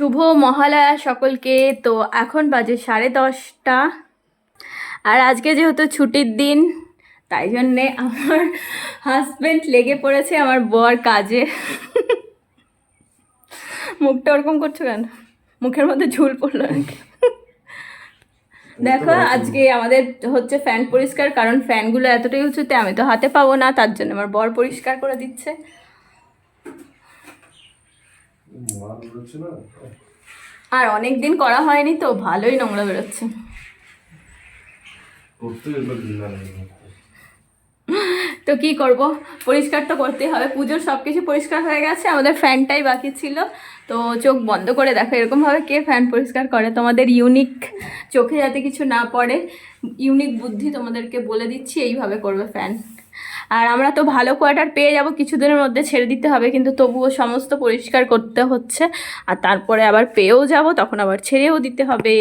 শুভ মহালয়া সকলকে। তো এখন বাজে সাড়ে দশটা। আর আজকে যেহেতু ছুটির দিন, তাই জন্যে আমার হাজব্যান্ড লেগে পড়েছে আমার বর কাজে। মুখটা ওরকম করছ কেন? মুখের মধ্যে ঝুল পড়ল নাকি? দেখো, আজকে আমাদের হচ্ছে ফ্যান পরিষ্কার, কারণ ফ্যানগুলো এতটাই উঁচুতে আমি তো হাতে পাবো না, তার জন্য আমার বর পরিষ্কার করে দিচ্ছে। আর অনেক দিন করা হয়নি তো, ভালোই নোংরা বেরোচ্ছে। করতে তো কি করব? পরিষ্কার তো করতেই হবে, পুজোর সব কিছু পরিষ্কার হয়ে গেছে, আমাদের ফ্যানটাই বাকি ছিল। তো চোখ বন্ধ করে দেখো এরকমভাবে কে ফ্যান পরিষ্কার করে। তোমাদের ইউনিক চোখে যাতে কিছু না পড়ে ইউনিক বুদ্ধি তোমাদেরকে বলে দিচ্ছি, এইভাবে করবে ফ্যান। আর আমরা তো ভালো কোয়ার্টার পেয়ে যাব, কিছুদিনের মধ্যে ছেড়ে দিতে হবে, কিন্তু তবুও সমস্ত পরিষ্কার করতে হচ্ছে। আর তারপরে আবার পেয়েও যাব, তখন আবার ছেড়েও দিতে হবে।